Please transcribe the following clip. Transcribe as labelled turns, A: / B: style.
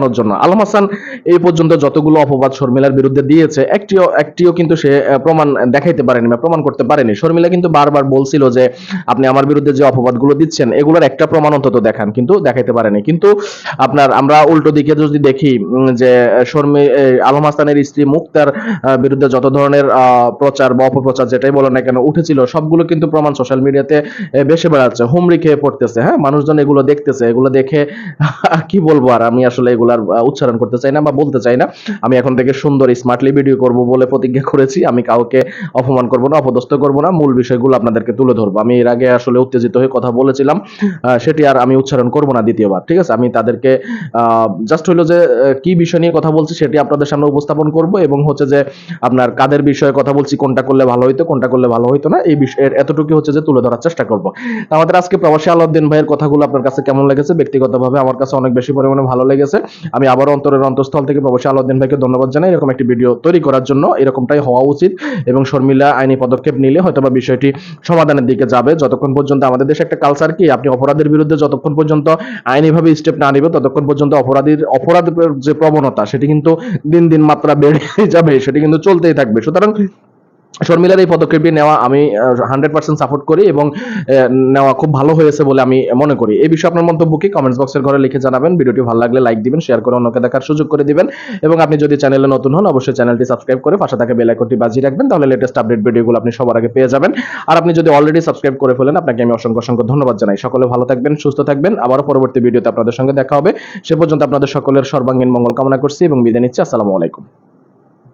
A: করানোর জন্য। আলম হাসান এই পর্যন্ত যতগুলো অপবাদ শর্মিলার বিরুদ্ধে দিয়েছে, একটিও একটিও কিন্তু সে প্রমাণ দেখাইতে পারেনি বা প্রমাণ করতে পারেনি। শর্মিলা কিন্তু বারবার বলছিল যে, আপনি আমার বিরুদ্ধে যে অপবাদগুলো দিচ্ছেন, এগুলোর একটা প্রমাণ অন্তত দেখান, কিন্তু দেখাইতে পারেনি। কিন্তু আপনার, আমরা উল্টো দিকে যদি দেখি যে, শর্মি আলম হাসানের স্ত্রী মুক্তার বিরুদ্ধে যত ধরনের প্রচার বা অপপ্রচার যেটাই বলো না কেন, উঠেছিল, সবগুলো কিন্তু প্রমাণ সোশ্যাল মিডিয়াতে বেশি বেড়াচ্ছে, হুমড়ি খেয়ে পড়তেছে হ্যাঁ? মানুষজন এগুলো দেখতেছে, এগুলো দেখে, কি বলব আর আমি আসলে এগুলার আহ, উচ্চারণ করতে চাই না বা বলতে চাই না। আমি এখন থেকে সুন্দর স্মার্টলি ভিডিও করব বলে প্রতিজ্ঞা করেছি। আমি কাউকে অপমান করব না অপদস্থ করব না। মূল বিষয়গুলো আপনাদেরকে তুলে ধরবো। আমি এর আগে আসলে উত্তেজিত হয়ে কথা বলেছিলাম সেটি আর আমি উচ্চারণ করব না দ্বিতীয়বার ঠিক আছে? আমি তাদেরকে জাস্ট হলো যে কি বিষয় নিয়ে কথা বলছি সেটি আপনাদের সামনে উপস্থাপন করব এবং হচ্ছে যে আপনার কাদের বিষয়ে কথা বলছি কোনটা করলে ভালো হইতো কোনটা করলে ভালো হইতো না এই বিষয়ের এতটুকু হচ্ছে যে তুলে ধরার চেষ্টা করব। আমাদের আজকে প্রবাসী আলাউদ্দিন ভাইয়ের কথাগুলো আপনার কাছে কেমন লেগেছে? ব্যক্তিগতভাবে আমার কাছে অনেক বেশি পরিমাণে ভালো লেগেছে। আমি আবার অন্তরের অন্তঃস্থল থেকে প্রবাসী আলাউদ্দিন ভাইকে ধন্যবাদ জানাই। এরকম একটি ভিডিও তৈরি করার জন্য এরকমটাই হওয়া উচিত এবং শর্মিলা আইনি পদক্ষেপ নিলে হয়তোবা বিষয়টি সমাধানের দিকে যাবে। যতক্ষণ পর্যন্ত আমাদের দেশে একটা কালচার কি, আপনি অপরাধের বিরুদ্ধে যতক্ষণ পর্যন্ত আইনিভাবে স্টেপ না নিবে, ততক্ষণ পর্যন্ত অপরাধীর, অপরাধের যে প্রবণতা, সেটি কিন্তু দিন দিন মাত্রা বেড়ে যাবে, সেটি কিন্তু চলতেই থাকবে। সুতরাং শর্মিলার এই পদক্ষেপটি নেওয়া আমি হান্ড্রেড পার্সেন্ট সাপোর্ট করি এবং নেওয়া খুব ভালো হয়েছে বলে আমি মনে করি। এই বিষয়ে আপনার মন্তব্য কি? কমেন্টস বক্সের ঘরে লিখে জানাবেন। ভিডিওটি ভালো লাগলে লাইক দিবেন শেয়ার করে অন্যকে দেখার সুযোগ করে দিবেন এবং আপনি যদি চ্যানেলে নতুন হন, অবশ্যই চ্যানেলটি সাবস্ক্রাইব করে পাশে থাকা বেল বাজিয়ে রাখবেন, তাহলে লেটেস্ট আপডেট ভিডিওগুলো আপনি সবার আগে পেয়ে যাবেন। আর আপনি যদি অলরেডি সাবস্ক্রাইব করে ফেলেন, আপনাকে আমি অসংখ্য অসংখ্য ধন্যবাদ জানাই। সকলে ভালো থাকবেন, সুস্থ থাকবেন। আবারও পরবর্তী ভিডিওতে আপনাদের সঙ্গে দেখা হবে। সে পর্যন্ত আপনাদের সকলের সর্বাঙ্গীন মঙ্গল কামনা করছি এবং বিদায় নিচ্ছি। আসসালামু আলাইকুম।